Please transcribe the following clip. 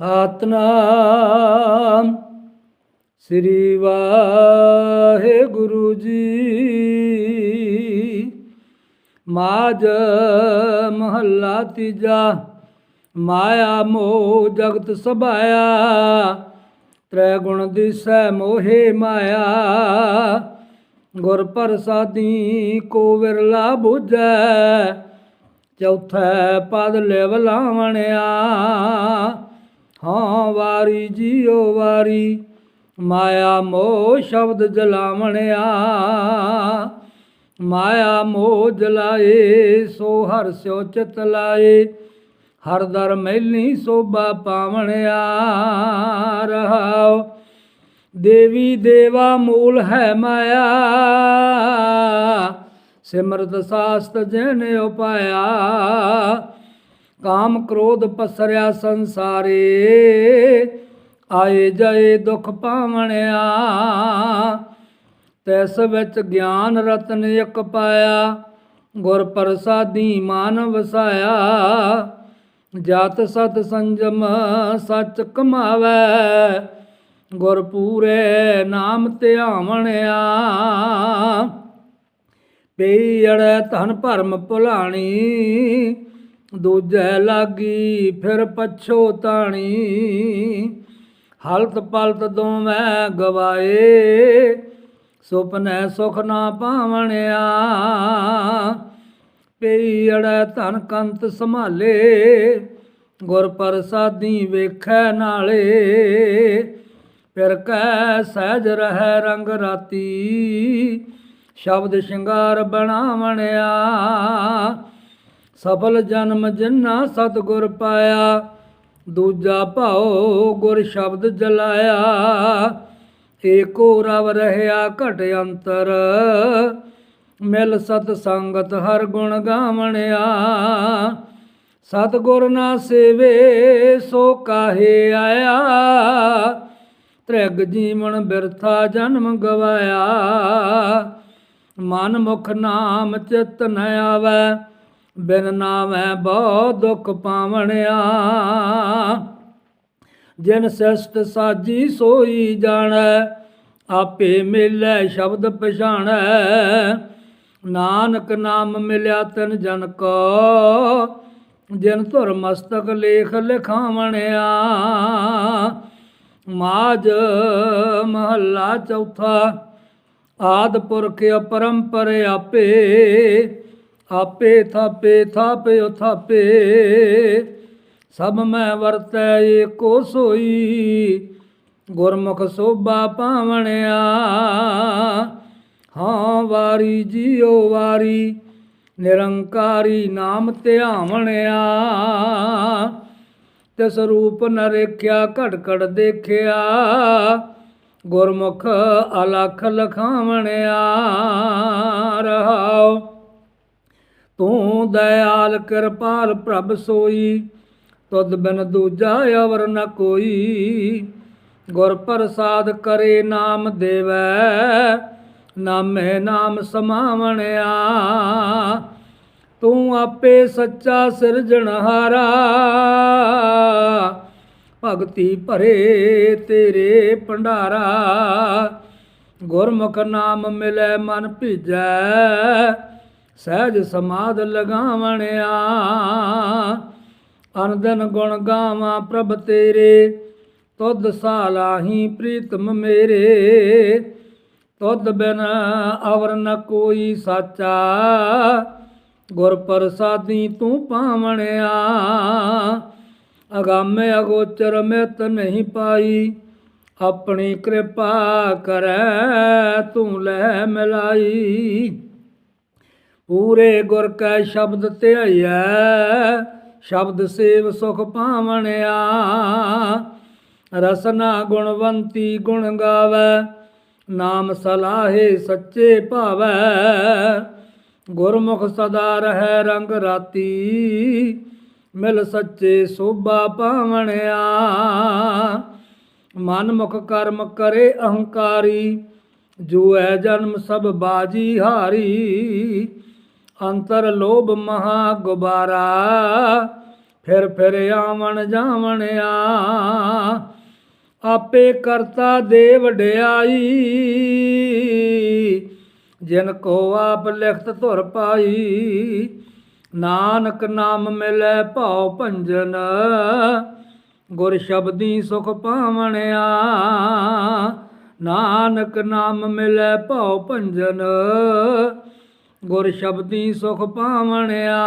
ਸਤਨਾਮ ਸ੍ਰੀ ਵਾਹਿਗੁਰੂ ਜੀ। ਮਾਜ ਮਹੱਲਾ ਤੀਜਾ। ਮਾਇਆ ਮੋਹ ਜਗਤ ਸਭਾਇਆ। ਤ੍ਰੈ ਗੁਣ ਦਿਸੈ ਮੋਹੇ ਮਾਇਆ। ਗੁਰ ਪ੍ਰਸਾਦੀ ਕੋ ਵਿਰਲਾ ਬੁਝੈ। ਚੌਥੈ ਪਦ ਲਿਵ ਲਾਵਣਿਆ। ਹਾਂ ਵਾਰੀ ਜੀਓ ਵਾਰੀ। ਮਾਇਆ ਮੋਹ ਸ਼ਬਦ ਜਲਾਵਣਿਆ। ਮਾਇਆ ਮੋਹ ਜਲਾਏ, ਸੋ ਹਰ ਸਿਓ ਚਿਤ ਲਾਏ। ਹਰ ਦਰ ਮੈਲੀ ਸੋਭਾ ਪਾਵਣਿਆ। ਰਹਾਉ, ਦੇਵੀ ਦੇਵਾ ਮੂਲ ਹੈ ਮਾਇਆ। ਸਿਮਰਤ ਸਾਸਤ ਜਨ ਉਪਾਇਆ। ਕਾਮ ਕ੍ਰੋਧ ਪਸਰਿਆ ਸੰਸਾਰੇ, ਆਏ ਜਾਏ ਦੁਖ ਪਾਵਣਿਆ। ਤੈਸ ਵਿੱਚ ਗਿਆਨ ਰਤਨ ਇਕ ਪਾਇਆ, ਗੁਰ ਪ੍ਰਸਾਦੀ ਮਾਨ ਵਸਾਇਆ। ਜਤ ਸਤ ਸੰਜਮ ਸੱਚ ਕਮਾਵੇ, ਗੁਰ ਪੂਰੇ ਨਾਮ ਧਿਆਵਣਿਆ। ਪਈ ਅੜੈ ਧਨ ਭਰਮ ਭੁਲਾਣੀ ਦੂਜੈ ਲਾਗੀ, ਫਿਰ ਪਛੋਤਾਣੀ ਹਲਤ ਪਲਤ ਦੋਵੇਂ ਗਵਾਏ, ਸੁਪਨੇ ਸੁਖ ਨਾ ਪਾਵਣਿਆ। ਅੜੈ ਧਨ ਕੰਤ ਸੰਭਾਲੇ, ਗੁਰ ਪ੍ਰਸਾਦੀ ਵੇਖੈ ਨਾਲੇ। ਫਿਰ ਕੈ ਸਹਿਜ ਰਹਿ ਰੰਗ ਰਾਤੀ, ਸ਼ਬਦ ਸ਼ਿੰਗਾਰ ਬਣਾਵਣਿਆ। ਸਫਲ ਜਨਮ ਜਿਨਾ ਸਤਗੁਰ ਪਾਇਆ, ਦੂਜਾ ਭਾਉ ਗੁਰ ਸ਼ਬਦ ਜਲਾਇਆ। ਏਕੋ ਰਵ ਰਹਿਆ ਘਟ ਅੰਤਰ, ਮਿਲ ਸਤ ਸੰਗਤ ਹਰ ਗੁਣ ਗਾਵਣਿਆ। ਸਤਗੁਰ ਨਾ ਸੇਵੇ ਸੋ ਕਾਹੇ ਆਇਆ। ਤ੍ਰਿਗ ਜੀਵਨ ਬਿਰਥਾ ਜਨਮ ਗਵਾਇਆ। ਮਨ ਮੁਖ ਨਾਮ ਚਿਤ ਨ ਆਵੈ ਬਿਨ ਨਾਮੈ ਬਹੁ ਦੁਖ ਪਾਵਣਿਆ। ਜਿਨ ਸਿਸ਼ਟ ਸਾਜੀ ਸੋਈ ਜਾਣੈ, ਆਪੇ ਮਿਲੈ ਸ਼ਬਦ ਪਛਾਣੈ। ਨਾਨਕ ਨਾਮ ਮਿਲਿਆ ਤਨ ਜਨ ਕੋ, ਜਿਨ ਧੁਰ ਮਸਤਕ ਲੇਖ ਲਿਖਾਵਣਿਆ। ਮਾਜ ਮਹੱਲਾ ਚੌਥਾ, ਆਦ ਪੁਰਖ ਅਪਰੰਪਰ ਆਪੇ ਆਪੇ ਥਾਪੇ ਥਾਪੇ ਥਾਪੇ। ਸਭ ਮੈਂ ਵਰਤੈ, ਏਕੋ ਸੋਈ। ਗੁਰਮੁਖ ਸੋਭਾ ਪਾਵਣਿਆ ਹਾਂ, ਵਾਰੀ ਜੀਓ ਵਾਰੀ। ਨਿਰੰਕਾਰੀ ਨਾਮ ਧਿਆਵਣਿਆ। ਤਿਸ ਰੂਪ ਨਰੇਖਿਆ ਰੇਖਿਆ ਘਟ ਘਟ ਦੇਖਿਆ। ਗੁਰਮੁਖ ਅਲਖ ਲਖਾਵਣਿਆ। ਰਹਾਓ। ਤੂੰ ਦਇਆਲ ਕਿਰਪਾਲ ਪ੍ਰਭ ਸੋਈ, ਤੁਧ ਬਿਨ ਦੂਜਾ ਅਵਰ ਨ ਕੋਈ। ਗੁਰ ਪ੍ਰਸਾਦ ਕਰੇ ਨਾਮ ਦੇਵੈ, ਨਾਮੇ ਨਾਮ ਸਮਾਵਣਿਆ। ਤੂੰ ਆਪੇ ਸੱਚਾ ਸਿਰਜਣਹਾਰਾ ਭਗਤੀ ਭਰੇ ਤੇਰੇ ਭੰਡਾਰਾ। ਗੁਰਮੁਖ ਨਾਮ ਮਿਲੇ ਮਨ ਭੀਜੈ ਸਹਿਜ ਸਮਾਦ ਲਗਾਵਣਿਆ। ਅਨੰਦਨ ਗੁਣ ਗਾਵਾਂ ਪ੍ਰਭ ਤੇਰੇ, ਤੁਧ ਸਾਲਾਹੀ ਪ੍ਰੀਤਮ ਮੇਰੇ। ਤੁਧ ਬਿਨ ਅਵਰ ਨ ਕੋਈ ਸਾਚਾ, ਗੁਰ ਪ੍ਰਸਾਦੀ ਤੂੰ ਪਾਵਣਿਆ। ਅਗਾਮੇ ਅਗੋਚਰ ਮਿਤ ਨਹੀਂ ਪਾਈ, ਆਪਣੀ ਕਿਰਪਾ ਕਰੈ ਤੂੰ ਲੈ ਮਿਲਾਈ। ਪੂਰੇ ਗੁਰ ਕੈ ਸ਼ਬਦ ਧਿਆਈਐ, ਸ਼ਬਦ ਸੇਵ ਸੁਖ ਪਾਵਣਿਆ ਰਸਨਾ ਗੁਣਵੰਤੀ ਗੁਣ ਗਾਵੈ, ਨਾਮ ਸਲਾਹੇ ਸੱਚੇ ਭਾਵੈ। ਗੁਰਮੁਖ ਸਦਾ ਰਹੈ ਰੰਗ ਰਾਤੀ, ਮਿਲ ਸੱਚੇ ਸੋਭਾ ਪਾਵਣਿਆ ਮਨ ਮੁਖ ਕਰਮ ਕਰੇ ਅਹੰਕਾਰੀ ਜੋ ਹੈ ਜਨਮ ਸਭ ਬਾਜੀ ਹਾਰੀ। ਅੰਤਰ ਲੋਭ ਮਹਾ ਗੁਬਾਰਾ। ਫਿਰ ਫਿਰ ਆਵਣ ਜਾਵਣ ਆ। ਆਪੇ ਕਰਤਾ ਦੇ ਵਡਿਆਈ ਜਿਨ ਕੋ ਆਪ ਲਿਖਤ ਧੁਰ ਪਾਈ। ਨਾਨਕ ਨਾਮ ਮਿਲੈ ਭਾਉ ਭੰਜਨ। ਗੁਰ ਸ਼ਬਦੀ ਸੁਖ ਪਾਵਣਿਆ ਨਾਨਕ ਨਾਮ ਮਿਲੈ ਭਾਉ ਭੰਜਨ। ਗੁਰ ਸ਼ਬਦੀ ਸੁਖ ਪਾਵਣਿਆ